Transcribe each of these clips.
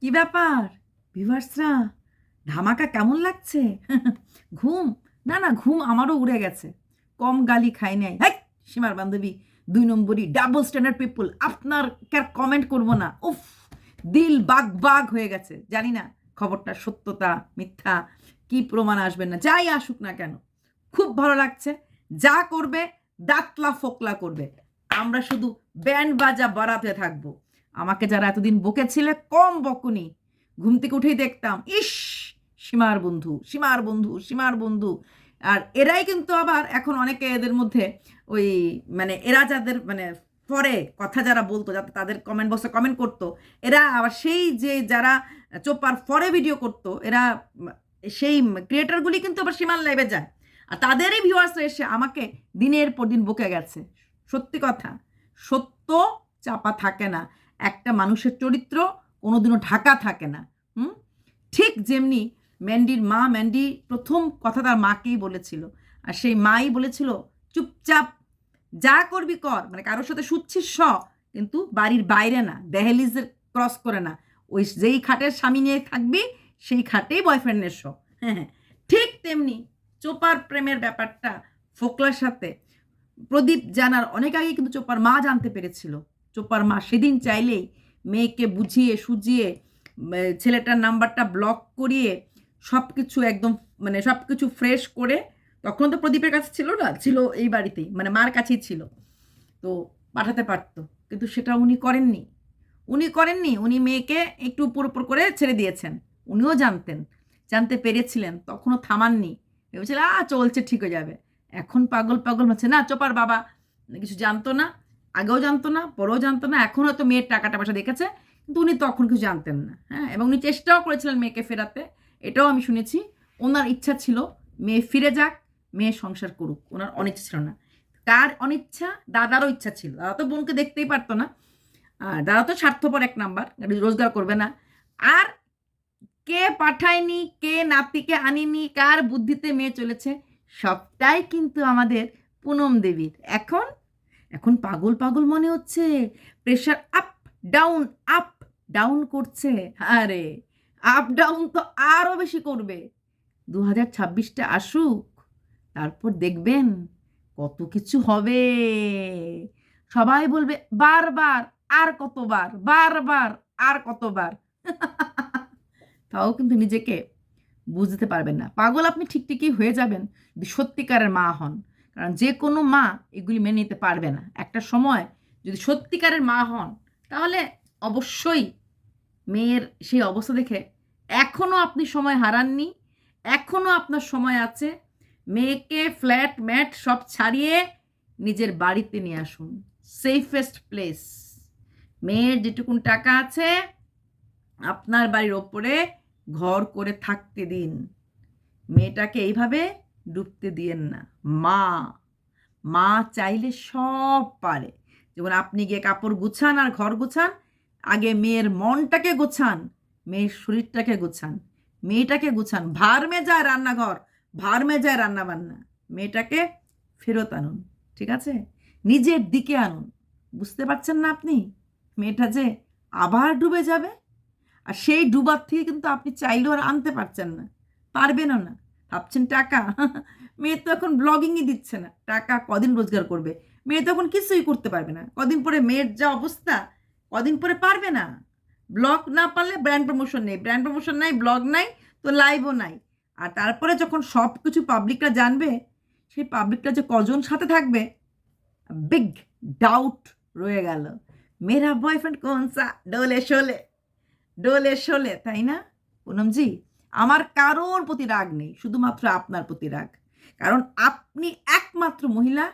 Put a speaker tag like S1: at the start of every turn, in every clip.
S1: কি ব্যাপার? ভিভার্সরা ধামাকা কেমন লাগছে? ঘুম? না না, ঘুম আমারও উড়ে গেছে। কম গালি খাই নাই। হাই, সীমার বান্ধবী, দুই নম্বরই ডাবল স্ট্যান্ডার্ড পিপল আপনার কমেন্ট করব না? উফ, দিল বাগ বাগ হয়ে গেছে। জানি না খবরটা সত্যতা, মিথ্যা, কি প্রমাণ আসবে না, যাই আসুক না কেন। খুব ভালো লাগছে। যা করবে, দাঁতলা ফোকলা করবে। আমরা শুধু ব্যান্ড বাজা বাড়াতে থাকব। আমাকে যারা এতদিন বকেছিলে কম বকুনি। ঘুম থেকে উঠেই দেখতাম, ইস, সীমার বন্ধু সীমার বন্ধু সীমার বন্ধু। আর এরাই কিন্তু আবার এখন অনেকে এদের মধ্যে ওই মানে এরা যাদের মানে পরে কথা যারা বলতো, যাতে তাদের কমেন্ট বক্সে কমেন্ট করতো, এরা আবার সেই যে যারা চোপার পরে ভিডিও করতো, এরা সেই ক্রিয়েটারগুলি কিন্তু আবার সীমার লাইভে যায়। আর তাদেরই ভিউয়ার্সরা এসে আমাকে দিনের পর দিন বকে গেছে। সত্যি কথা, সত্য চাপা থাকে না। একটা মানুষের চরিত্র কোনোদিনও ঢাকা থাকে না, হুম? ঠিক যেমনি ম্যান্ডির মা, ম্যান্ডি প্রথম কথা তার মাকেই বলেছিল আর সেই মাই বলেছিল, চুপচাপ, যা করবি কর। মানে কারোর সাথে শুচ্ছিস স, কিন্তু বাড়ির বাইরে না, দেহলিজের ক্রস করে না। ওই যেই খাটের স্বামী নিয়ে থাকবি, সেই খাটেই বয়ফ্রেন্ডের শ হ্যাঁ হ্যাঁ। ঠিক তেমনি চোপার প্রেমের ব্যাপারটা ফোকলার সাথে প্রদীপ জানার অনেক আগে কিন্তু চোপার মা জানতে পেরেছিল। চোপার মা সেদিন চাইলেই মেয়েকে বুঝিয়ে, সুজিয়ে ছেলেটার নাম্বারটা ব্লক করিয়ে সব কিছু একদম মানে সব কিছু ফ্রেশ করে, তখন তো প্রদীপের কাছে ছিল না, ছিল এই বাড়িতেই মানে মার কাছেই ছিল। তো পাঠাতে পারতো, কিন্তু সেটা উনি করেননি। উনি করেননি, উনি মেয়েকে একটু উপর উপর করে ছেড়ে দিয়েছেন। উনিও জানতেন, জানতে পেরেছিলেন, তখনও থামাননি। ভেবেছিল আ, চলছে, ঠিক হয়ে যাবে। এখন পাগল পাগল হচ্ছে। না, চোপার বাবা, কিছু জানতো না। আগেও জানতো না, পরেও জানতো না, এখন হয়তো মেয়ের টাকাটা পয়সা দেখেছে, কিন্তু উনি তখন কিছু জানতেন না হ্যাঁ? এবং উনি চেষ্টাও করেছিলেন মেয়েকে ফেরাতে, এটাও আমি শুনেছি। ওনার ইচ্ছা ছিল মেয়ে ফিরে যাক, মেয়ে সংসার করুক, ওনার অনিচ্ছা ছিল না। কার অনিচ্ছা? দাদারও ইচ্ছা ছিল। দাদা তো বোনকে দেখতেই পারতো না। দাদা তো স্বার্থপর এক নাম্বার রোজগার করবে না। আর কে পাঠায়নি, কে নাতিকে আনিনি, কার বুদ্ধিতে মেয়ে চলেছে, সবটাই কিন্তু আমাদের পুনম দেবীর। এখন এখন পাগল পাগল মনে হচ্ছে। Pressure up down up down করছে। আরে আপ ডাউন তো আরও বেশি করবে। দু হাজার ছাব্বিশটা আসুক, তারপর দেখবেন কত কিছু হবে। সবাই বলবে, বারবার, আর কতবার, বারবার, আর কতবার। তাও কিন্তু নিজেকে বুঝতে পারবেন না। পাগল আপনি ঠিক ঠিকই হয়ে যাবেন। সত্যিকারের মা হন। কারণ যে কোনো মা এগুলি মেনে নিতে পারবে না। একটা সময় যদি সত্যিকারের মা হন, তাহলে অবশ্যই মেয়ের সেই অবস্থা দেখে এখনও আপনি সময় হারাননি এখনও আপনার সময় আছে, মেয়েকে ফ্ল্যাট, ম্যাট সব ছাড়িয়ে নিজের বাড়িতে নিয়ে আসুন। সেফেস্ট প্লেস মেয়ের যেটুকুন টাকা আছে, আপনার বাড়ির ওপরে ঘর করে থাকতে দিন। মেয়েটাকে এইভাবে ডুবতে দিয়েন না। মা মা চাইলে সব পারে। যেমন আপনি গিয়ে কাপড় গুছান আর ঘর গুছান, আগে মেয়ের মনটাকে গোছান, মেয়ের শরীরটাকে গুছান, মেয়েটাকে গুছান। ভার মেজায় রান্নাঘর ভার মেজায় রান্নাবান্না। মেয়েটাকে ফেরত আনুন, ঠিক আছে? নিজের দিকে আনুন। বুঝতে পারছেন না আপনি? মেয়েটা যে আবার ডুবে যাবে? আর সেই ডুবার থেকে কিন্তু আপনি চাইলেও আর আনতে পারছেন না, পারবেনও না। ভাবছেন টাকা? মেয়ে তো এখন ব্লগিংই দিচ্ছে না। টাকা কদিন রোজগার করবে? মেয়ে তখন কিছুই করতে পারবে না। কদিন পরে মেয়ের যা অবস্থা, কদিন পরে পারবে না। ব্লগ না পারলে ব্র্যান্ড প্রমোশন নেই। ব্র্যান্ড প্রমোশন নাই ব্লগ নাই, তো লাইভও নাই। আর তারপরে যখন সব কিছু পাবলিকরা জানবে, সেই পাবলিকটা যে কজন সাথে থাকবে বিগ ডাউট রয়ে গেল। মেরা বয়ফ্রেন্ড কোন সা ডোলে শোলে। ডোলে শোলে, তাই না? পুনমজি? আমার কারোর প্রতি রাগ নেই, শুধুমাত্র আপনার প্রতি রাগ। কারণ আপনি একমাত্র মহিলা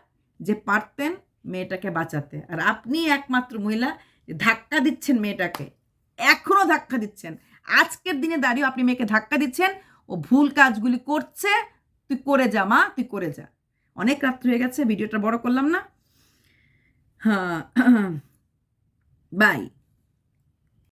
S1: যে পারতেন মেয়েটাকে বাঁচাতে, আর আপনি একমাত্র মহিলা যে ধাক্কা দিচ্ছেন মেয়েটাকে এখনও ধাক্কা দিচ্ছেন। আজকের দিনে দাঁড়িয়েও আপনি মেয়েকে ধাক্কা দিচ্ছেন, ও ভুল কাজগুলি করছে, তুই করে যা মা, তুই করে যা। অনেক রাত্রি হয়ে গেছে, ভিডিওটা বড় করলাম না। হ্যাঁ বাই